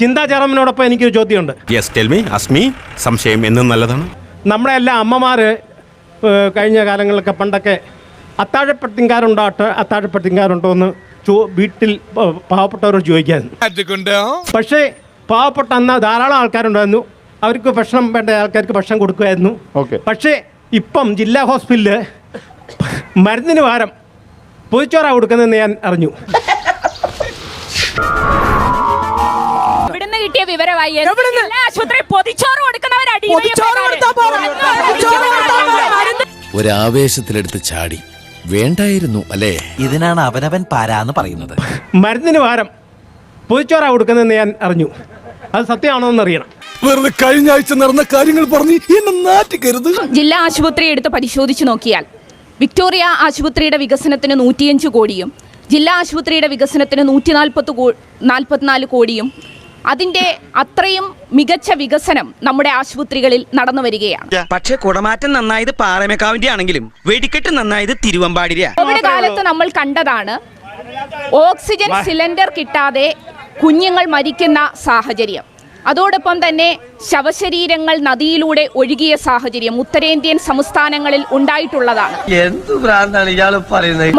ചിന്താ എനിക്കൊരു ചോദ്യമുണ്ട്. യെസ് ടെൽ മീ അസ്മി സംശയം എന്നും നല്ലതാണ്. നമ്മുടെ എല്ലാ അമ്മമാർ കഴിഞ്ഞ കാലങ്ങളിലൊക്കെ പണ്ടൊക്കെ അത്താഴപ്പട്ടിങ്കാരുണ്ടോ അട്ട അത്താഴപ്പട്ടിങ്കാരുണ്ടോ എന്ന് ചോ വീട്ടിൽ പാവപ്പെട്ടവരോട് ചോദിക്കായിരുന്നു. പക്ഷേ പാവപ്പെട്ട അന്ന് ധാരാളം ആൾക്കാരുണ്ടായിരുന്നു. അവർക്ക് ഭക്ഷണം വേണ്ട ആൾക്കാർക്ക് ഭക്ഷണം കൊടുക്കുമായിരുന്നു. പക്ഷേ ഇപ്പം ജില്ലാ ഹോസ്പിറ്റലിൽ മരുന്നിന് വാരം പൊതിച്ചോറാ കൊടുക്കുന്നതെന്ന് ഞാൻ അറിഞ്ഞു. കിട്ടിയ വിവരമായി. ആശുപത്രി പൊതിച്ചോറ് പോരാ. ഒരാവേശത്തിലെടുത്ത് ചാടി. വേണ്ടായിരുന്നു അല്ലേ? ഇതിനാണ് അവനവൻ പാരാന്ന് പറയുന്നത്. മരുന്നിന് ഭാരം പൊതിച്ചോറാ കൊടുക്കുന്നതെന്ന് ഞാൻ അറിഞ്ഞു. അത് സത്യമാണോ എന്ന് അറിയണം വെറുതെ കഴിഞ്ഞ ആഴ്ച നടന്ന കാര്യങ്ങൾ പറഞ്ഞ് എന്നെ നാറ്റിക്കരുത്. ജില്ലാ ആശുപത്രി എടുത്ത് പരിശോധിച്ചു നോക്കിയാൽ വിക്ടോറിയ ആശുപത്രിയുടെ വികസനത്തിന് നൂറ്റിയഞ്ച് കോടിയും ജില്ലാ ആശുപത്രിയുടെ വികസനത്തിന് നൂറ്റി നാൽപ്പത്ത് കോ നാൽപ്പത്തിനാല് കോടിയും അതിന്റെ അത്രയും മികച്ച വികസനം നമ്മുടെ ആശുപത്രികളിൽ നടന്നു വരികയാണ്. പക്ഷേ കുടമാറ്റം നന്നായത് പാറമേക്കാവിന്റെ ആണെങ്കിലും വെടിക്കെട്ട് നന്നായത് തിരുവമ്പാടിര കോവിഡ് കാലത്ത് നമ്മൾ കണ്ടതാണ് ഓക്സിജൻ സിലിണ്ടർ കിട്ടാതെ കുഞ്ഞുങ്ങൾ മരിക്കുന്ന സാഹചര്യം. അതോടൊപ്പം തന്നെ ശവശരീരങ്ങൾ നദിയിലൂടെ ഒഴുകിയ സാഹചര്യം ഉത്തരേന്ത്യൻ സംസ്ഥാനങ്ങളിൽ ഉണ്ടായിട്ടുള്ളതാണ്.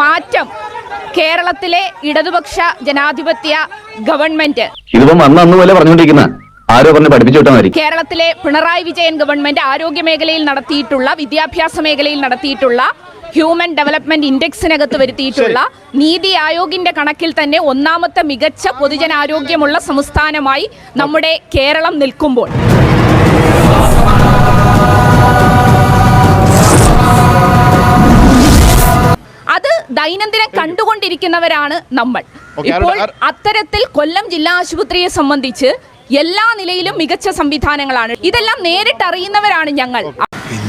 മാറ്റം കേരളത്തിലെ ഇടതുപക്ഷ ജനാധിപത്യ ഗവൺമെന്റ്. ഇതിപ്പം അന്ന് അന്ന് പോലെ പറഞ്ഞുകൊണ്ടിരിക്കുന്ന ആരോ പറഞ്ഞ് പഠിപ്പിച്ചു കേരളത്തിലെ പിണറായി വിജയൻ ഗവൺമെന്റ് ആരോഗ്യ മേഖലയിൽ നടത്തിയിട്ടുള്ള വിദ്യാഭ്യാസ മേഖലയിൽ നടത്തിയിട്ടുള്ള ഹ്യൂമൻ ഡെവലപ്മെന്റ് ഇൻഡെക്സിനകത്ത് വരുത്തിയിട്ടുള്ള നീതി ആയോഗിന്റെ കണക്കിൽ തന്നെ ഒന്നാമത്തെ മികച്ച പൊതുജനാരോഗ്യമുള്ള സംസ്ഥാനമായി നമ്മുടെ കേരളം നിൽക്കുമ്പോൾ. ദൈനംദിനം കണ്ടുകൊണ്ടിരിക്കുന്നവരാണ് നമ്മൾ. ഇപ്പോൾ അത്തരത്തിൽ കൊല്ലം ജില്ലാ ആശുപത്രിയെ സംബന്ധിച്ച് എല്ലാ നിലയിലും മികച്ച സംവിധാനങ്ങളാണ്. ഇതെല്ലാം നേരിട്ടറിയുന്നവരാണ് ഞങ്ങൾ.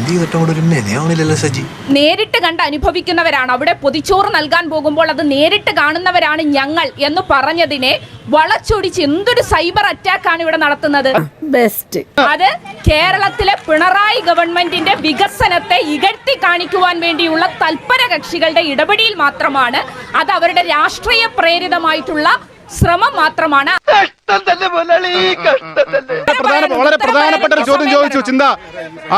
എന്ത് ചെയ്തിട്ടും കൂടെ ഒരു മെനയാവണില്ലല്ലോ സജി. നേരിട്ട് കണ്ട് അനുഭവിക്കുന്നവരാണ്. അവിടെ പൊതിച്ചോറ് നൽകാൻ പോകുമ്പോൾ അത് നേരിട്ട് കാണുന്നവരാണ് ഞങ്ങൾ എന്ന് പറഞ്ഞതിനെ വളച്ചൊടിച്ച് എന്തൊരു സൈബർ അറ്റാക്ക് ആണ് ഇവിടെ നടത്തുന്നത്. ബെസ്റ്റ്. അത് കേരളത്തിലെ പിണറായി ഗവൺമെന്റിന്റെ വികസനത്തെ ഇകഴ്ത്തി കാണിക്കുവാൻ വേണ്ടിയുള്ള തൽപര കക്ഷികളുടെ ഇടപെടിയിൽ മാത്രമാണ്. അത് അവരുടെ രാഷ്ട്രീയ പ്രേരിതമായിട്ടുള്ള ശ്രമം മാത്രമാണ്. പ്രധാന വളരെ പ്രധാനപ്പെട്ട ഒരു ചോദ്യം ചോദിച്ചു ചിന്ത.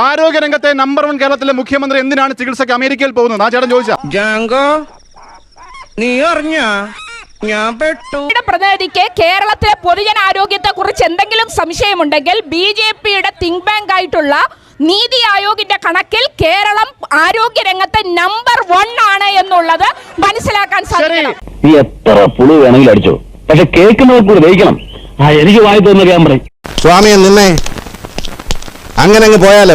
ആരോഗ്യ രംഗത്തെ നമ്പർ വൺ കേരളത്തിലെ മുഖ്യമന്ത്രി എന്തിനാണ് ചികിത്സയ്ക്ക് അമേരിക്കയിൽ പോകുന്നത്? ആ ചേട്ടൻ ചോദിച്ചാ. ജാങ്കോ നീ അറിഞ്ഞ? ഞാൻ പെട്ടു. യുടെ പ്രതിനിധിക്ക് കേരളത്തിലെ പൊതുജനാരോഗ്യത്തെ കുറിച്ച് എന്തെങ്കിലും സംശയമുണ്ടെങ്കിൽ ബി ജെ പിയുടെ തിങ്ക് ബാങ്ക് ആയിട്ടുള്ള നീതി ആയോഗിന്റെ കണക്കിൽ കേരളം ആരോഗ്യ രംഗത്തെ നമ്പർ വൺ ആണ് എന്നുള്ളത് മനസ്സിലാക്കാൻ സാധിക്കും എത്ര പുളി വേണമെങ്കിലും അടിച്ചോ? പക്ഷെ കേൾക്കുന്നവർ കൂടി ദഹിക്കണം. ആ എനിക്ക് വായി തോന്നുന്ന ഞാൻ പറയും സ്വാമിയെ നിന്നെ അങ്ങനെ അങ്ങ് പോയാലോ?